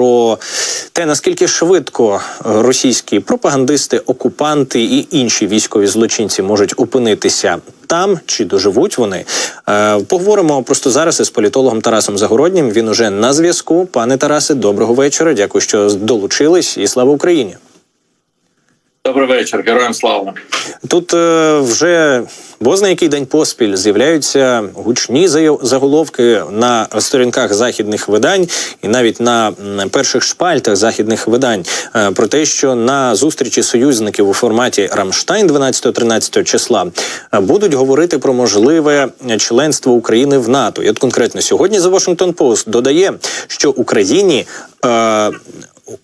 про те, наскільки швидко російські пропагандисти, окупанти і інші військові злочинці можуть опинитися там чи доживуть вони. Е, Поговоримо просто зараз із політологом Тарасом Загороднім. Він уже на зв'язку. Пане Тарасе, доброго вечора. Дякую, що долучились, і слава Україні. Добрий вечір, героям слава. Тут е, вже бозна який день поспіль з'являються гучні заголовки на сторінках західних видань і навіть на перших шпальтах західних видань е, про те, що на зустрічі союзників у форматі Рамштайн 12-13 числа е, будуть говорити про можливе членство України в НАТО. І от конкретно сьогодні The Washington Post додає, що Україні е,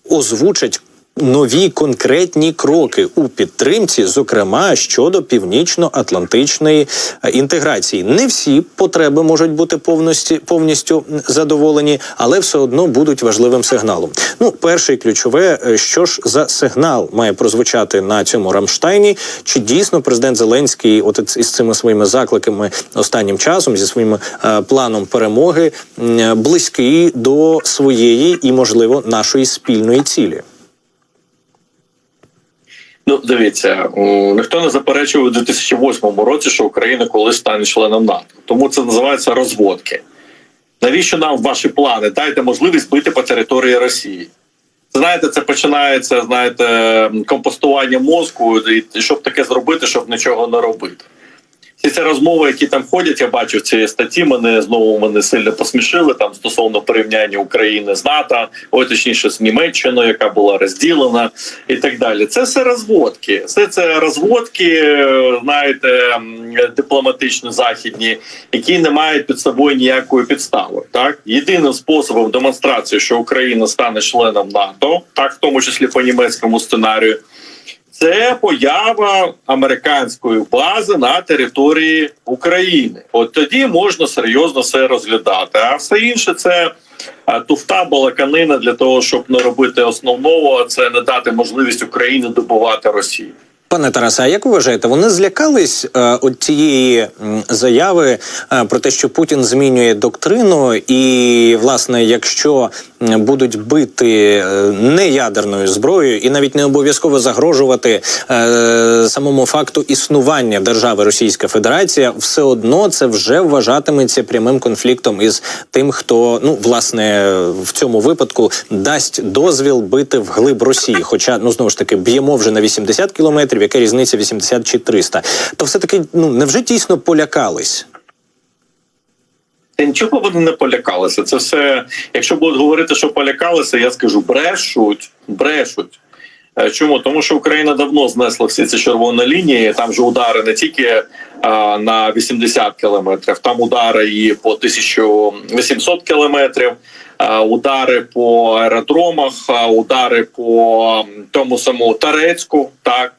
озвучать нові конкретні кроки у підтримці, зокрема щодо північно-атлантичної е, інтеграції. Не всі потреби можуть бути повністю повністю задоволені, але все одно будуть важливим сигналом. Ну, перше і ключове, е, що ж за сигнал має прозвучати на цьому Рамштайні? Чи дійсно президент Зеленський, от із- цими своїми закликами останнім часом, зі своїм е, планом перемоги, м, близький до своєї і, можливо, нашої спільної цілі? Ну, дивіться, ніхто не заперечував у 2008 році, що Україна колись стане членом НАТО. Тому це називається розводки. Навіщо нам ваші плани? Дайте можливість бити по території Росії. Знаєте, це починається, знаєте, компостування мозку, і щоб таке зробити, щоб нічого не робити. Всі ці розмови, які там ходять, я бачу в цій статті. Мене знову мене сильно посмішили там стосовно порівняння України з НАТО, ой, точніше з Німеччиною, яка була розділена, і так далі. Це все розводки. Все це розводки, знаєте, дипломатично західні, які не мають під собою ніякої підстави. Так єдиним способом демонстрації, що Україна стане членом НАТО, так в тому числі по німецькому сценарію. Це поява американської бази на території України. От тоді можна серйозно все розглядати. А все інше це туфта балаканина для того, щоб не робити основного, це не дати можливість Україні добувати Росію. Пане Тарасе, а як ви вважаєте, вони злякались е, от цієї заяви е, про те, що Путін змінює доктрину, і власне, якщо будуть бити е, не ядерною зброєю, і навіть не обов'язково загрожувати е, самому факту існування держави Російська Федерація, все одно це вже вважатиметься прямим конфліктом із тим, хто ну власне в цьому випадку дасть дозвіл бити вглиб Росії. Хоча ну знову ж таки б'ємо вже на 80 кілометрів, яка різниця 80 чи 300. То все таки ну невже дійсно полякались? Нічого вони не полякалися. Це все, якщо будуть говорити, що полякалися, я скажу брешуть, брешуть. Е, Чому? Тому що Україна давно знесла всі ці червоні лінії. Там же удари не тільки а, на 80 кілометрів, там удари і по 1800 кілометрів, а, удари по аеродромах, а, удари по тому самому Тарецьку, так.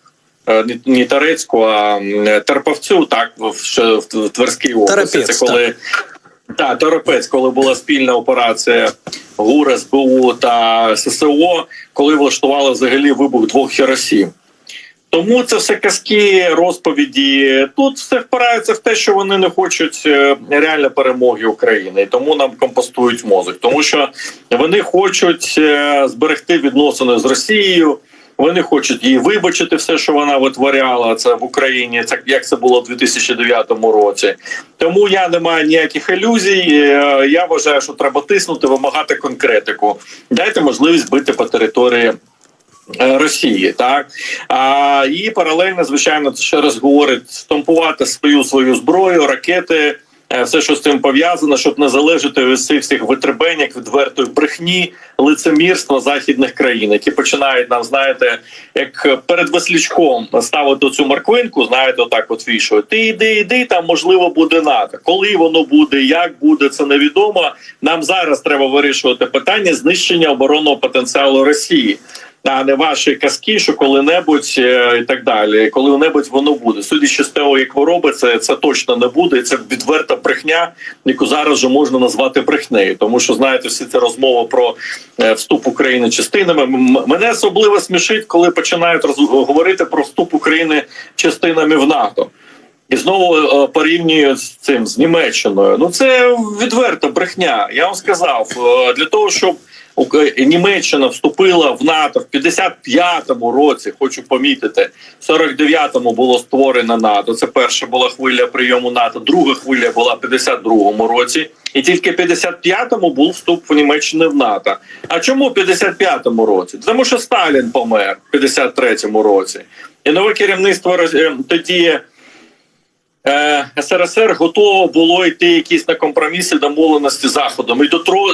Е, не- Тарецьку, а м, Терпавцю, так в, ще в, в Тверській області. Це коли так, Торопець, коли була спільна операція ГУР, СБУ та ССО, коли влаштували взагалі вибух двох Хіросім. Тому це все казки, розповіді. Тут все впирається в те, що вони не хочуть е, реально перемоги України, і тому нам компостують мозок, тому що вони хочуть е, зберегти відносини з Росією. Вони хочуть її вибачити, все, що вона витворяла це в Україні, це як це було в 2009 році. Тому я не маю ніяких ілюзій. Е, Я вважаю, що треба тиснути, вимагати конкретику. Дайте можливість бити по території. е, Росії, так а і паралельно, звичайно, це ще раз говорить стомпувати свою свою зброю, ракети, все, що з цим пов'язано, щоб не залежати від цих всіх витребеньок, відвертої брехні, лицемірства західних країн, які починають нам, знаєте, як перед веслічком ставити цю морквинку, знаєте, отак от вішують. Ти йди, йди, там можливо буде НАТО. Коли воно буде, як буде, це невідомо. Нам зараз треба вирішувати питання знищення оборонного потенціалу Росії. А не ваші казки, що коли-небудь е, і так далі. Коли-небудь воно буде. Судячи з того, як ви робите, це точно не буде. Це відверта брехня, яку зараз же можна назвати брехнею. Тому що знаєте, всі ці розмови про е, вступ України частинами. Мене особливо смішить, коли починають роз- говорити про вступ України частинами в НАТО. І знову е, порівнюють з цим з Німеччиною. Ну це відверта брехня. Я вам сказав, для того, щоб Німеччина вступила в НАТО в 55-му році. Хочу помітити, в 49-му було створено НАТО. Це перша була хвиля прийому НАТО. Друга хвиля була в 52-му році, і тільки в 55-му був вступ в Німеччини в НАТО. А чому в 55-му році? Тому що Сталін помер в 53-му році, і нове керівництво е, тоді. Е, СРСР готово було йти якісь на компроміси домовленості з заходом і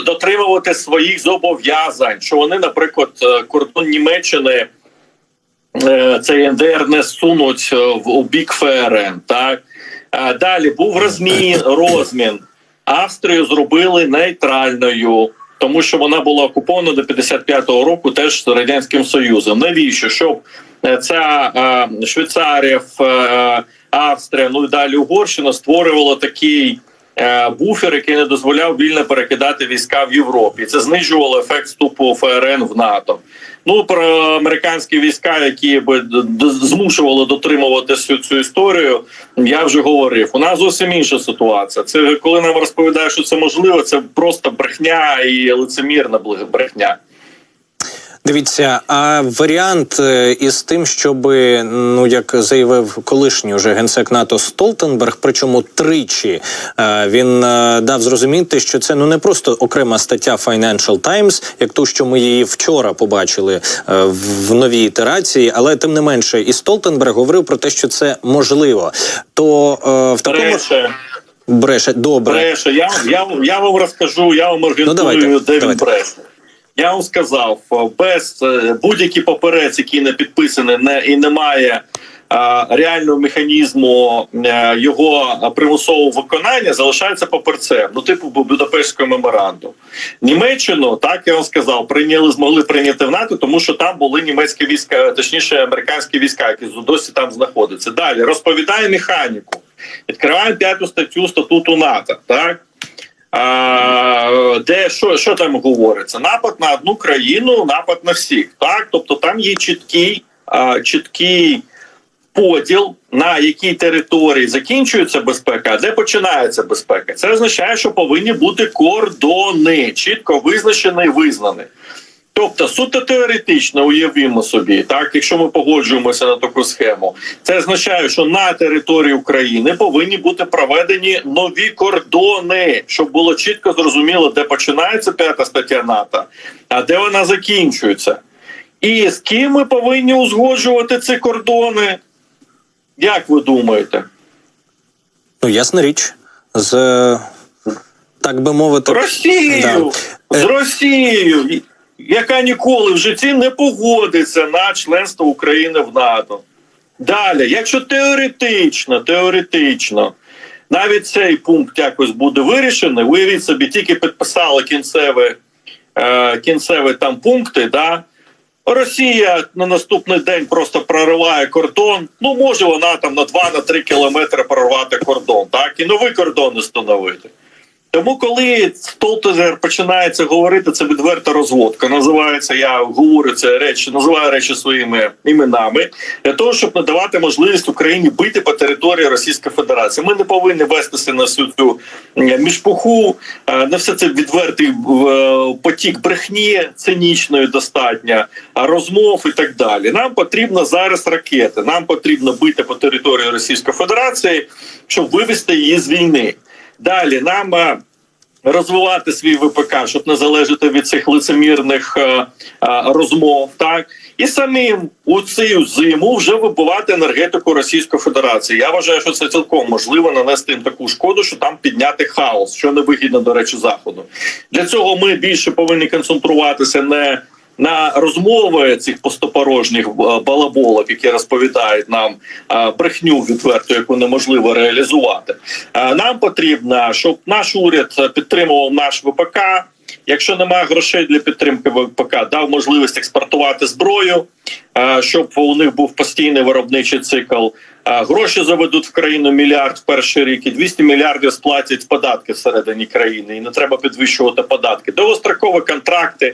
дотримувати своїх зобов'язань, що вони, наприклад, е, кордон Німеччини е, цей НДР не сунуть в бік ФРН. Так далі був розмін розмін. Австрію зробили нейтральною. Тому що вона була окупована до 55-го року теж радянським союзом. Навіщо? Щоб ця Швейцарія, е, Австрія, ну і далі Угорщина створювала такий е, буфер, який не дозволяв вільно перекидати війська в Європі. Це знижувало ефект вступу ФРН в НАТО. Ну про американські війська, які би змушували дотримувати цю, цю історію, я вже говорив. У нас зовсім інша ситуація. Це коли нам розповідають, що це можливо, це просто брехня і лицемірна брехня. Дивіться, а варіант е, із тим, щоб, ну як заявив колишній уже генсек НАТО Столтенберг, причому тричі е, він е, дав зрозуміти, що це ну не просто окрема стаття Financial Times, як ту, що ми її вчора побачили в новій ітерації, але тим не менше, і Столтенберг говорив про те, що це можливо. То в такому Бреше, бреше добре. бреше. Я, я, я вам розкажу, я вам аргументую, давайте, де він давайте. бреше. Я вам сказав, без е, будь-який паперець, який не підписаний, не і немає а, реального механізму е, його примусового виконання, залишається паперцем, ну типу Бу- Будапештського меморандуму. Німеччину, так я вам сказав, прийняли, змогли прийняти в НАТО, тому що там були німецькі війська, точніше американські війська, які досі там знаходяться. Далі розповідає механіку. Відкриваємо п'яту статтю статуту НАТО. Так де що, що там говориться? Напад на одну країну, напад на всіх. Так, тобто там є чіткий, чіткий поділ, на якій території закінчується безпека, а де починається безпека. Це означає, що повинні бути кордони, чітко визначені і визнані. Тобто, суто теоретично уявімо собі, так якщо ми погоджуємося на таку схему, це означає, що на території України повинні бути проведені нові кордони, щоб було чітко зрозуміло, де починається п'ята стаття НАТО, а де вона закінчується. І з ким ми повинні узгоджувати ці кордони? Як ви думаєте? Ну ясна річ, з так би мовити, Росією Да. з Росією, яка ніколи в житті не погодиться на членство України в НАТО. Далі, якщо теоретично, теоретично, навіть цей пункт якось буде вирішений, уявіть собі, тільки підписали кінцеві, е, кінцеві там пункти, да. Росія на наступний день просто прориває кордон. Ну може вона там на 2-3 кілометри прорвати кордон, так і новий кордон встановити. Тому, коли Столтенберг починає це говорити, це відверта розводка. Називається, я говорю це речі, називаю речі своїми іменами для того, щоб надавати можливість Україні бити по території Російської Федерації. Ми не повинні вестися на всю цю міжпуху, е, на все це відвертий е, потік брехні цинічної достатньо, розмов і так далі. Нам потрібно зараз ракети. Нам потрібно бити по території Російської Федерації, щоб вивести її з війни. Далі нам е, розвивати свій ВПК, щоб не залежати від цих лицемірних е, е, розмов, так і самим у цю зиму вже вибивати енергетику Російської Федерації. Я вважаю, що це цілком можливо нанести їм таку шкоду, що там підняти хаос, що не вигідно, до речі, заходу. Для цього ми більше повинні концентруватися не на розмови цих пустопорожніх е, балаболок, які розповідають нам е, брехню відверту, яку неможливо реалізувати. Е, Нам потрібно, щоб наш уряд підтримував наш ВПК. Якщо немає грошей для підтримки ВПК, дав можливість експортувати зброю, щоб у них був постійний виробничий цикл. Гроші заведуть в країну мільярд в перший рік і 200 мільярдів сплатять податки всередині країни. І не треба підвищувати податки. Довгострокові контракти,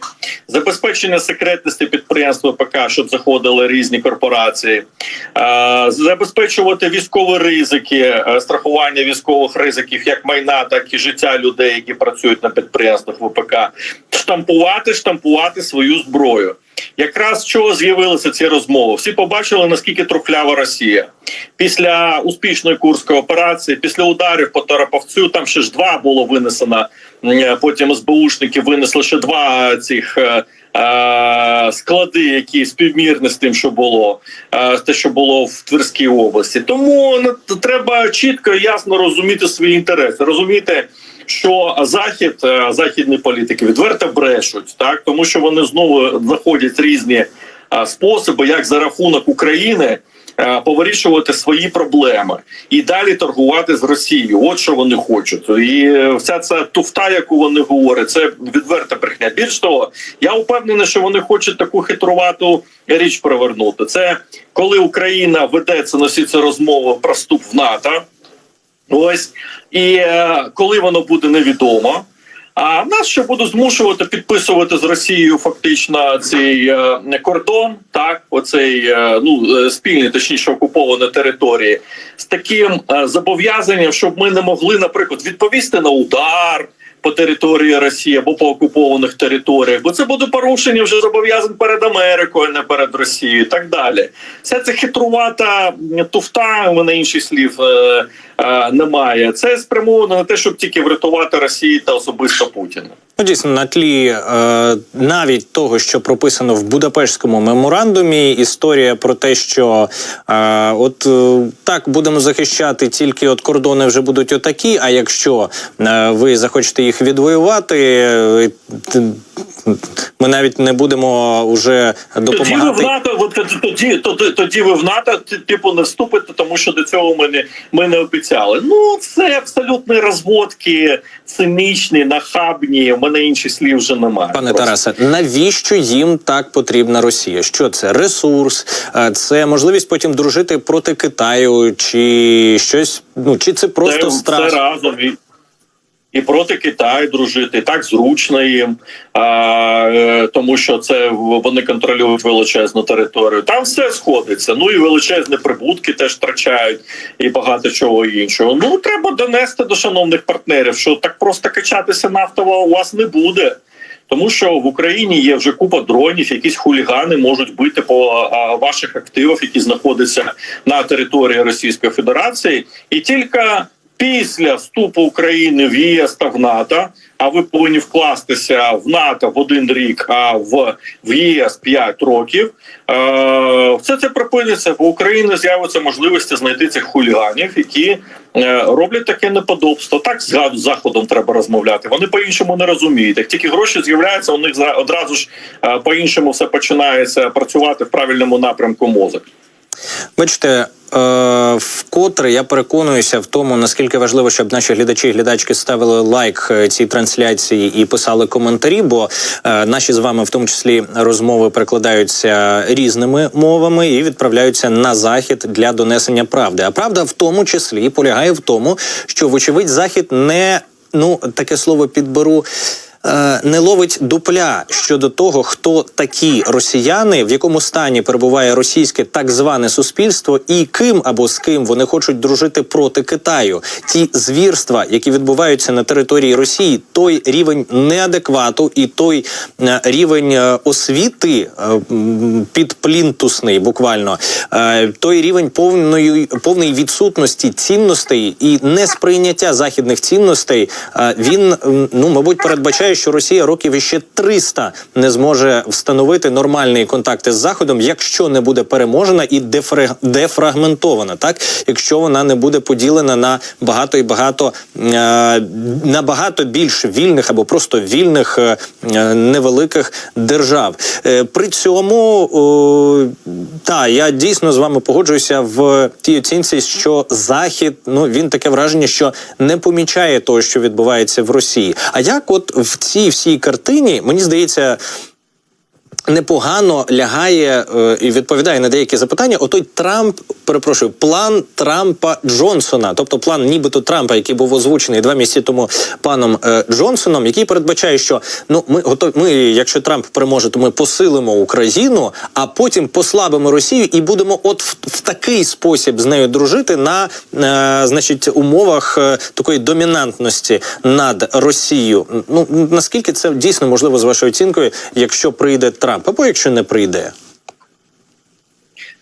забезпечення секретності підприємств ВПК, щоб заходили різні корпорації, забезпечувати військові ризики, е, страхування військових ризиків, як майна, так і життя людей, які працюють на підприємствах ВПК, штампувати, штампувати свою зброю. Якраз чого з'явилися ці розмови? Всі побачили наскільки трухлява Росія після успішної курської операції, після ударів по Тараповцю. Там ще ж два було винесено. м, Потім СБУшники винесли ще два цих. е, е, Склади, які співмірні з тим, що було е, те, що було в Тверській області, тому ну, треба чітко і ясно розуміти свої інтереси, розуміти, що захід, е, західні політики відверто брешуть, так тому що вони знову знаходять різні е, способи, як за рахунок України е, повирішувати свої проблеми і далі торгувати з Росією. От що вони хочуть, і вся ця туфта, яку вони говорять, це відверта брехня. Більш того, я впевнений, що вони хочуть таку хитрувату річ провернути. Це коли Україна ведеться носиться розмова про вступ в НАТО. Ось і е, коли воно буде невідомо. А нас ще будуть змушувати підписувати з Росією фактично цей е, кордон, так оцей е, ну е, спільний, точніше окуповані території, з таким е, зобов'язанням, щоб ми не могли, наприклад, відповісти на удар по території Росії або по окупованих територіях, бо це буде порушення вже зобов'язань перед Америкою, не перед Росією, і так далі. Вся ця хитрувата туфта, у мене інших слів е, е, немає. Це спрямовано на те, щоб тільки врятувати Росію та особисто Путіна. Ну, дійсно, на тлі е, навіть того, що прописано в Будапештському меморандумі, історія про те, що е, от е, так будемо захищати, тільки от кордони вже будуть отакі. А якщо е, ви захочете їх відвоювати, е, ми навіть не будемо уже Тоді ви в. НАТО, от тоді, тоді, тоді ви в НАТО типу не вступите, тому що до цього ми не, ми не обіцяли. Ну це абсолютні розводки, цинічні, нахабні. У мене інших слів вже немає. Пане Просто. Тарасе, навіщо їм так потрібна Росія? Що це ресурс? Це можливість потім дружити проти Китаю, чи щось? Ну чи це просто це, страх? це разом і, проти Китаю дружити, так зручно їм, а, е, тому що це вони контролюють величезну територію. Там все сходиться. Ну і величезні прибутки теж втрачають, і багато чого іншого. Ну треба донести до шановних партнерів, що так просто качатися нафтово у вас не буде. Тому що в Україні є вже купа дронів, якісь хулігани можуть бити по ваших активах, які знаходяться на території Російської Федерації, і тільки після вступу України в ЄС та в НАТО, а ви повинні вкластися в НАТО в один рік, а в, в ЄС 5 років. Е, все це припиниться, бо в Україні з'явиться можливості знайти цих хуліганів, які е, роблять таке неподобство. Так з заходом треба розмовляти. Вони по-іншому не розуміють. Як тільки гроші з'являються, у них одразу ж е, по-іншому все починається працювати в правильному напрямку мозок. Бачите, е, вкотре я переконуюся в тому, наскільки важливо, щоб наші глядачі і глядачки ставили лайк е, цій трансляції і писали коментарі, бо е, наші з вами, в тому числі, розмови перекладаються різними мовами і відправляються на захід для донесення правди. А правда в тому числі полягає в тому, що вочевидь захід не ну таке слово підберу. Е, Не ловить дупля щодо того, хто такі росіяни, в якому стані перебуває російське так зване суспільство, і ким або з ким вони хочуть дружити проти Китаю. Ті звірства, які відбуваються на території Росії, той рівень неадеквату і той е, рівень е, освіти підплінтусний, буквально той рівень повної повної відсутності цінностей і несприйняття західних цінностей. Він ну мабуть передбачає, що Росія років іще 300 не зможе встановити нормальні контакти з заходом, якщо не буде переможена і дефре- дефрагментована, так якщо вона не буде поділена на багато і багато е, на багато більш вільних або просто вільних е, е, невеликих держав. Е, При цьому та я дійсно з вами погоджуюся в тій оцінці, що захід ну він таке враження, що не помічає того, що відбувається в Росії. А як, от в цій всій картині, мені здається. Непогано лягає е, і відповідає на деякі запитання. Отой Трамп, перепрошую, план Трампа Джонсона, тобто план, нібито Трампа, який був озвучений два місяці тому паном е, Джонсоном, який передбачає, що ну ми готові, ми, якщо Трамп переможе, то ми посилимо Україну, а потім послабимо Росію і будемо от в, в такий спосіб з нею дружити на е, значить умовах е, такої домінантності над Росією. Ну наскільки це дійсно можливо з вашою оцінкою, якщо прийде Трамп, або якщо не прийде?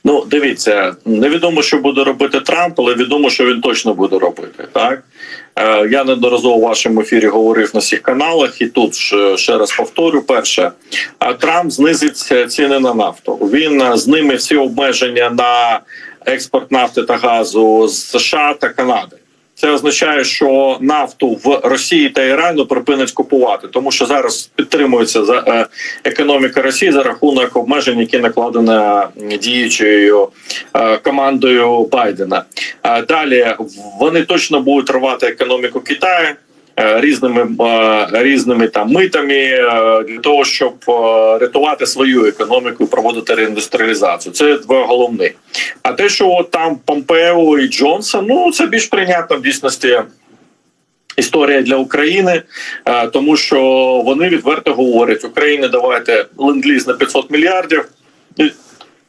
Ну, дивіться, невідомо, що буде робити Трамп, але відомо, що він точно буде робити. Так е, я неодноразово в вашому ефірі говорив на всіх каналах, і тут ще раз повторю: перше, а Трамп знизить ціни на нафту. Він е, зніме всі обмеження на експорт нафти та газу з США та Канади. Це означає, що нафту в Росії та Ірану припинять купувати, тому що зараз підтримується е, економіка Росії за рахунок обмежень, які накладена діючою е, командою Байдена. А далі вони точно будуть рвати економіку Китаю. Е, Різними е, різними там митами е, для того, щоб рятувати свою економіку проводити реіндустріалізацію. Це два головні. А те, що от там Помпео і Джонсон, ну це більш прийнятно в дійсності. Історія для України, тому що вони відверто говорять: Україні давайте ленд-ліз на 500 мільярдів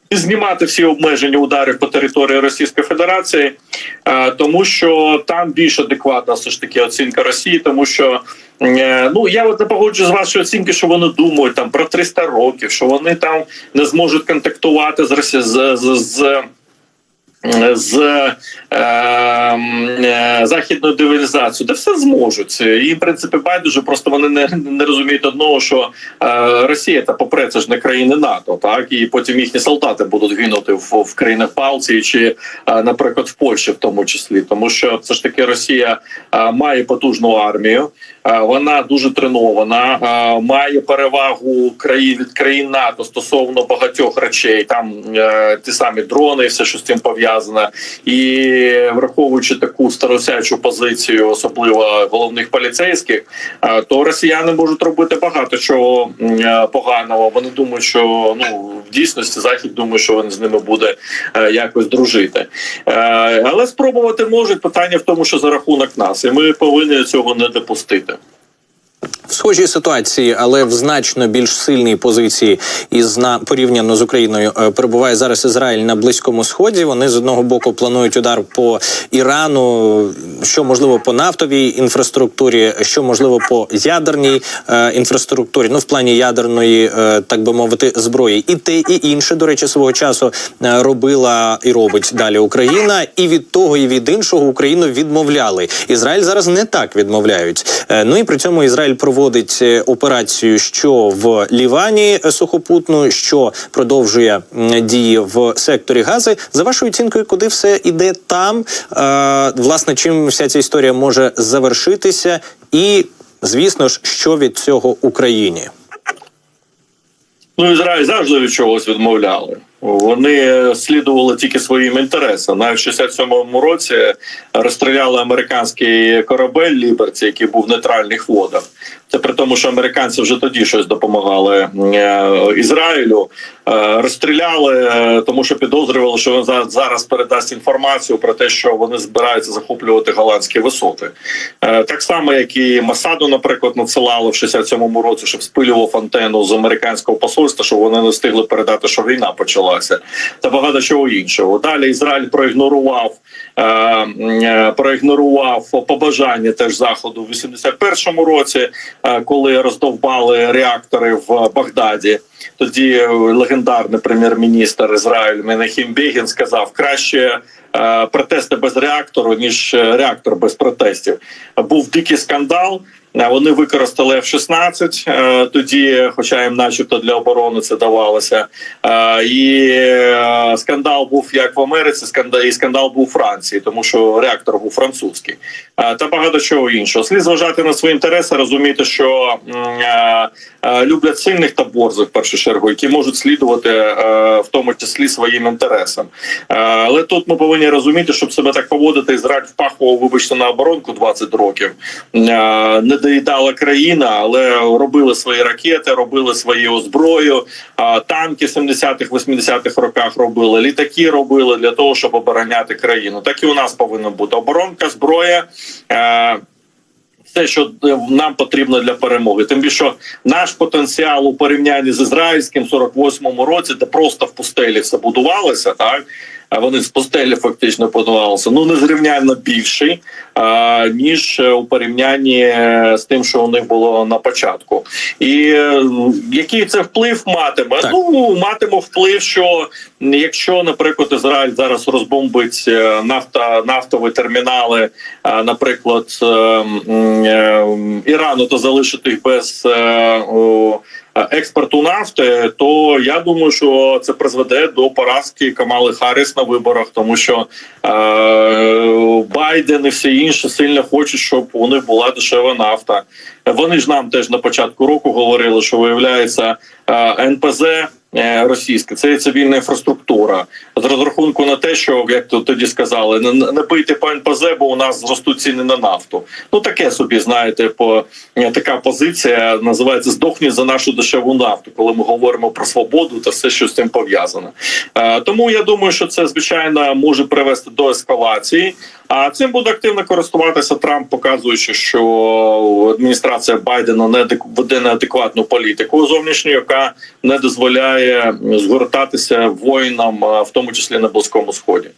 і- знімати всі обмеження удари по території Російської Федерації, е, тому що там більш адекватна все ж таки оцінка Росії, тому що е, ну я от не погоджу з вашої оцінки, що вони думають там про 300 років, що вони там не зможуть контактувати з Росі з, з, з з е, дивілізацію, де все зможуть. і в принципі байдуже, просто вони не, не розуміють одного, що е, Росія та попри це ж не країни НАТО, так? І потім їхні солдати будуть гинути в, в країнах Балтії чи, е, наприклад, в Польщі, в тому числі, тому що все ж таки Росія має потужну армію, вона дуже тренована, е, має перевагу країн від країн НАТО стосовно багатьох речей. Там е, ті самі дрони, і все, що з цим пов'язано, і враховуючи таку старосячу позицію, особливо головних поліцейських, е, то росіяни можуть робити багато чого е, поганого. Вони думають, що ну в дійсності захід думає, що він з ними буде е, якось дружити. Е, Але спробувати можуть питання в тому, що за рахунок нас, і ми повинні цього не допустити. В схожій ситуації, але в значно більш сильній позиції із на порівняно з Україною е, перебуває зараз Ізраїль на близькому сході. Вони з одного боку планують удар по Ірану, що можливо по нафтовій інфраструктурі, що можливо по ядерній е, інфраструктурі. Ну в плані ядерної, е, так би мовити, зброї, і те, і інше до речі, свого часу е, робила і робить далі Україна, і від того, і від іншого Україну відмовляли. Ізраїль зараз не так відмовляють. Е, Ну і при цьому Ізраїль проводить е, операцію, що в Лівані е, сухопутну, що продовжує дії в секторі Гази. За вашою оцінкою, куди все іде там? Е, власне, чим вся ця історія може завершитися, і звісно ж, що від цього Україні? Ну, Ізраїль завжди від чогось відмовляли. Вони слідували тільки своїм інтересам. Навіть в 67-му році розстріляли американський корабель Ліберці, який був в нейтральних водах. Це при тому, що американці вже тоді щось допомагали е, Ізраїлю. Е, Розстріляли, е, тому що підозрювали, що він за- зараз передасть інформацію про те, що вони збираються захоплювати голландські висоти. Так само, як і Масаду, наприклад, надсилали в 67-му році, щоб спилював антенну з американського посольства, щоб вони не встигли передати, що війна почалася, та багато чого іншого. Далі Ізраїль проігнорував проігнорував побажання теж заходу в 81-му році, е, коли роздовбали реактори в Багдаді. Тоді е, легендарний прем'єр-міністр Ізраїль Менахім Бігін сказав краще. е, Протести без реактору ніж реактор без протестів. Був дикий скандал. Вони використали F-16 е, тоді, хоча їм, начебто, для оборони це давалося. Е, І е, скандал був як в Америці, скандал і скандал був у Франції, тому що реактор був французький. Та багато чого іншого. Слід зважати на свої інтереси, розуміти, що люблять сильних та борзих в першу чергу, які можуть слідувати в тому числі своїм інтересам. Але тут ми повинні розуміти, щоб себе так поводити, Ізраїль впахував, вибачте, на оборонку 20 років. Не доїдала країна, але робили свої ракети, робили свою озброю, танки в 70-х, 80-х роках робили, літаки робили для того, щоб обороняти країну. Так і у нас повинно бути оборонка, зброя. Е, все, що е, нам потрібно для перемоги. Тим більше наш потенціал у порівнянні з ізраїльським в 48-му році, де просто в пустелі все будувалося, так а вони з пустелі фактично будувалися. Ну незрівнянно більший а, ніж е, у порівнянні е, з тим, що у них було на початку. І е, який це вплив матиме? Так. Ну матиме вплив, що якщо, наприклад, Ізраїль зараз розбомбить нафта, нафтові термінали, наприклад, е, м, е, Ірану, то залишити їх без експорту нафти, то я думаю, що це призведе до поразки Камали Харріс на виборах, тому що е, Байден і всі інші сильно хочуть, щоб у них була дешева нафта. Вони ж нам теж на початку року говорили, що виявляється е, НПЗ е, російське це цивільна інфраструктура з розрахунку на те, що як то тоді сказали, не, не бийте по НПЗ, бо у нас зростуть ціни на нафту. Ну таке собі знаєте, по е, така позиція називається здохніть за нашу дешеву нафту, коли ми говоримо про свободу та все, що з цим пов'язано. Е, тому я думаю, що це звичайно може привести до ескалації. А цим буде активно користуватися Трамп, показуючи, що адміністрація Байдена не веде неадекватну політику зовнішню, яка не дозволяє згортатися воїнам, в тому числі на близькому сході.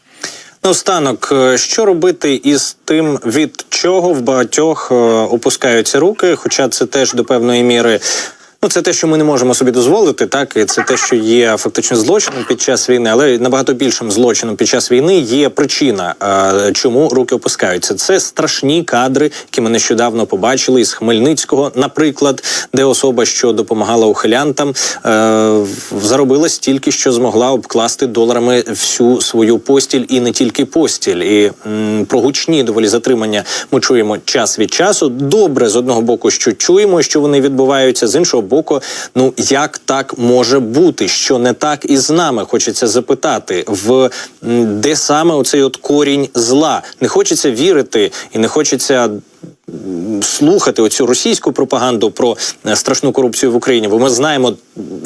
Наостанок, е, що робити із тим, від чого в багатьох е, опускаються руки, хоча це теж до певної міри. Ну, це те, що ми не можемо собі дозволити, так і це те, що є фактично злочином під час війни, але набагато більшим злочином під час війни є причина, чому руки опускаються. Це страшні кадри, які ми нещодавно побачили із Хмельницького, наприклад, де особа, що допомагала ухилянтам, е, заробила стільки, що змогла обкласти доларами всю свою постіль і не тільки постіль. І про гучні доволі затримання ми чуємо час від часу. Добре, з одного боку, що чуємо, що вони відбуваються, з іншого боку, ну як так може бути, що не так і з нами? Хочеться запитати, в де саме оцей от корінь зла? Не хочеться вірити і не хочеться слухати оцю російську пропаганду про е, страшну корупцію в Україні, бо ми знаємо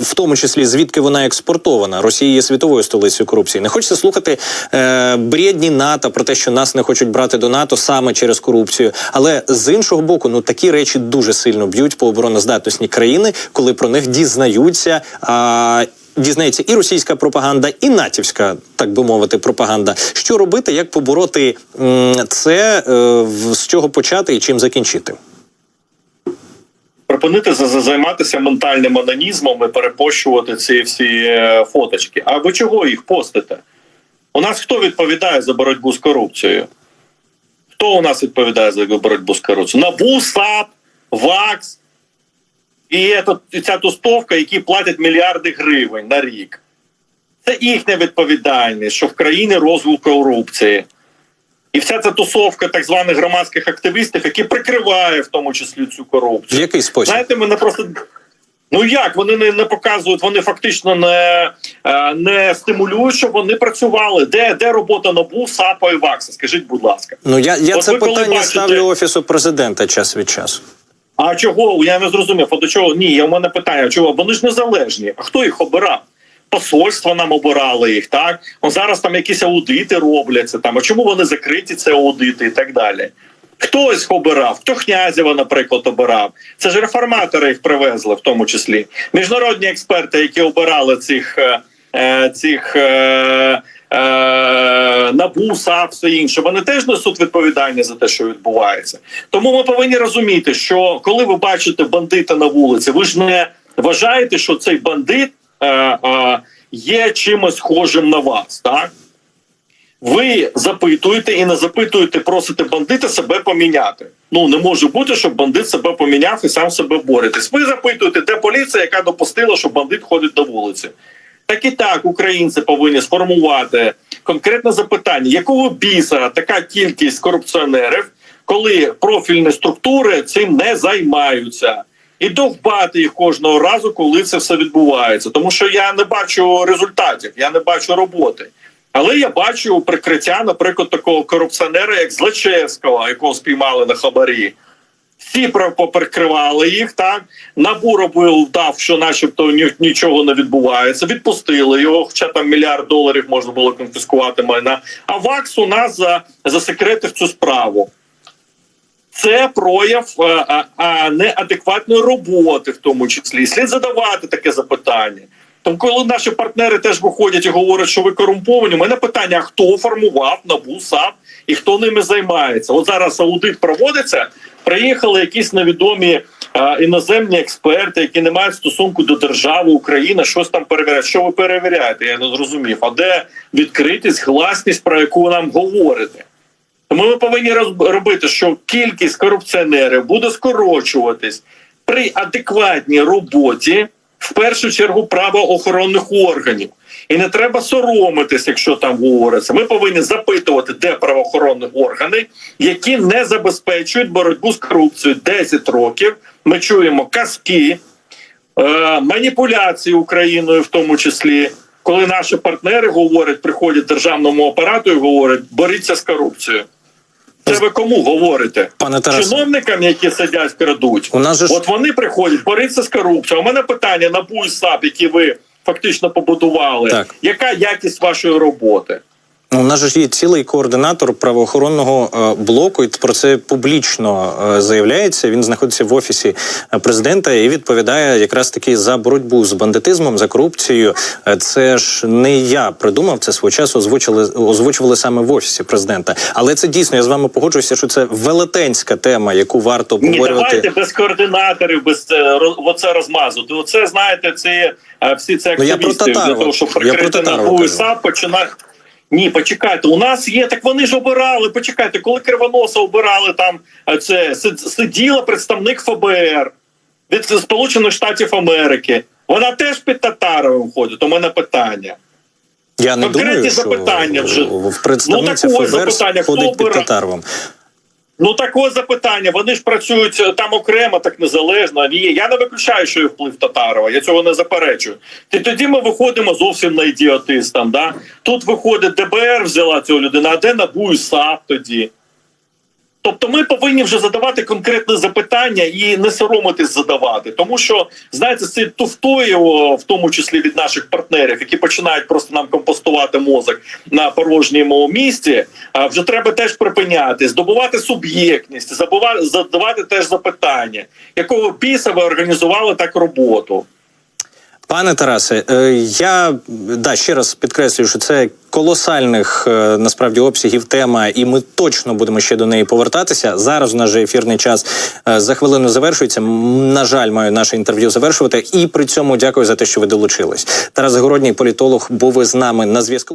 в тому числі звідки вона експортована. Росія є світовою столицею корупції. Не хочеться слухати е, бредні НАТО про те, що нас не хочуть брати до НАТО саме через корупцію. Але з іншого боку, ну такі речі дуже сильно б'ють по обороноздатності країни, коли про них дізнаються. А, Дізнається і російська пропаганда, і натівська, так би мовити, пропаганда. Що робити, як побороти це, е, з чого почати і чим закінчити? Припинити за- за- займатися ментальним анонізмом і перепощувати ці всі е, фоточки. А ви чого їх постите? У нас хто відповідає за боротьбу з корупцією? Хто у нас відповідає за боротьбу з корупцією? НАБУ, САП, ВАКС і ця тустовка, які платять мільярди гривень на рік. Це їхня відповідальність, що в країні розвил корупції. І вся ця тусовка так званих громадських активістів, які прикриває в тому числі цю В корупцію. який спосіб? Знаєте, мене просто. Ну як вони не, не показують, вони фактично не, е, не стимулюють, щоб вони працювали. Де, де робота НАБУ, САПа і ВАКСа? Скажіть, будь ласка. Ну я, я От це питання бачите- ставлю офісу президента час від часу. А чого? Я не зрозумів. А до чого? Ні, я в мене питання, чого? Вони ж незалежні. А хто їх обирав? Посольства нам обирали їх, так? О, зараз там якісь аудити робляться. Там. А чому вони закриті, це аудити і так далі? Хтось обирав, хто Князєва, наприклад, обирав. Це ж реформатори їх привезли, в тому числі. Міжнародні експерти, які обирали цих, е, е, цих е, НАБУ, САП, все інше, вони теж несуть відповідальність за те, що відбувається. Тому ми повинні розуміти, що коли ви бачите бандита на вулиці, ви ж не вважаєте, що цей бандит е, е, є чимось схожим на вас, так? Ви запитуєте і не запитуєте, просите бандита себе поміняти. Ну не може бути, щоб бандит себе поміняв і сам себе бореться. Ви запитуєте, де поліція, яка допустила, що бандит ходить на вулиці. Так і так, українці повинні сформувати конкретне запитання, якого біса така кількість корупціонерів, коли профільні структури цим не займаються, і довбати їх кожного разу, коли це все відбувається. Тому що я не бачу результатів, я не бачу роботи. Але я бачу прикриття, наприклад, такого корупціонера, як Злочевського, якого спіймали на хабарі. Всі поприкривали їх. Так набу робив, дав, що, начебто, нічого не відбувається. Відпустили його, хоча там мільярд доларів можна було конфіскувати майна. А ВАКС у нас за, засекретив цю справу. Це прояв е, а, а, неадекватної роботи, в тому числі. Слід задавати таке запитання. Тому, коли наші партнери теж виходять і говорять, що ви корумповані, у мене питання: а хто формував НАБУ САП і хто ними займається? От зараз аудит проводиться. Приїхали якісь невідомі е, іноземні експерти, які не мають стосунку до держави України, щось там перевіряють. Що ви перевіряєте? Я не зрозумів. А де відкритість, гласність, про яку нам говорите? Тому ми повинні робити, що кількість корупціонерів буде скорочуватись при адекватній роботі, в першу чергу правоохоронних органів. І не треба соромитись, якщо там говориться. Ми повинні запитувати, де правоохоронні органи, які не забезпечують боротьбу з корупцією 10 років. Ми чуємо казки, е, маніпуляції Україною, в тому числі, коли наші партнери говорять, приходять державному апарату і говорять, боріться з корупцією. Це ви кому говорите? Пане Тарасе. Чиновникам, які сидять, крадуть. У нас же ж От вони приходять боротися з корупцією. У мене питання на БУ і САП, які ви фактично побудували. Так. Яка якість вашої роботи? Ну, У нас же ж є цілий координатор правоохоронного е, блоку, і про це публічно е, заявляється. Він знаходиться в офісі е, президента і відповідає якраз таки за боротьбу з бандитизмом, за корупцією. Це ж не я придумав, це свого часу озвучили озвучували саме в офісі президента. Але це дійсно я з вами погоджуюся, що це велетенська тема, яку варто Ні, обговорювати. давайте без координаторів, без оце розмазувати. Оце знаєте, ці е, всі ці Ну, я про активісти для того, щоб Я про прикрити кажу. САП починають. Ні, почекайте. У нас є, так вони ж обирали. Почекайте, коли Кривоноса обирали там е, це сиділа представник ФБР від Сполучених Штатів Америки. Вона теж під Татаровим ходить. У мене питання. Я не конкретні думаю, що запитання вже. в представниця Ну, ФБР запитання, хто ходить під Татаровим. Ну такого запитання. Вони ж працюють е, там окремо, так незалежно. Я не виключаю, що є вплив Татарова. Я цього не заперечую. Ти тоді ми виходимо зовсім на ідіотистам. Да? Тут виходить ДБР, взяла цього людину, а де НАБУ і САП тоді? Тобто ми повинні вже задавати конкретне запитання і не соромитись задавати, тому що знаєте, це туфтою, в тому числі від наших партнерів, які починають просто нам компостувати мозок на порожньому місці. А вже треба теж припиняти, здобувати суб'єктність, забувати задавати теж запитання, якого біса ви організували так роботу. Пане Тарасе, е, я да ще раз підкреслюю, що це колосальних е, насправді обсягів тема, і ми точно будемо ще до неї повертатися. Зараз у нас же ефірний час е, за хвилину завершується. На жаль, маю наше інтерв'ю завершувати. І при цьому дякую за те, що ви долучились. Тарас Городній, політолог, був із нами на зв'язку.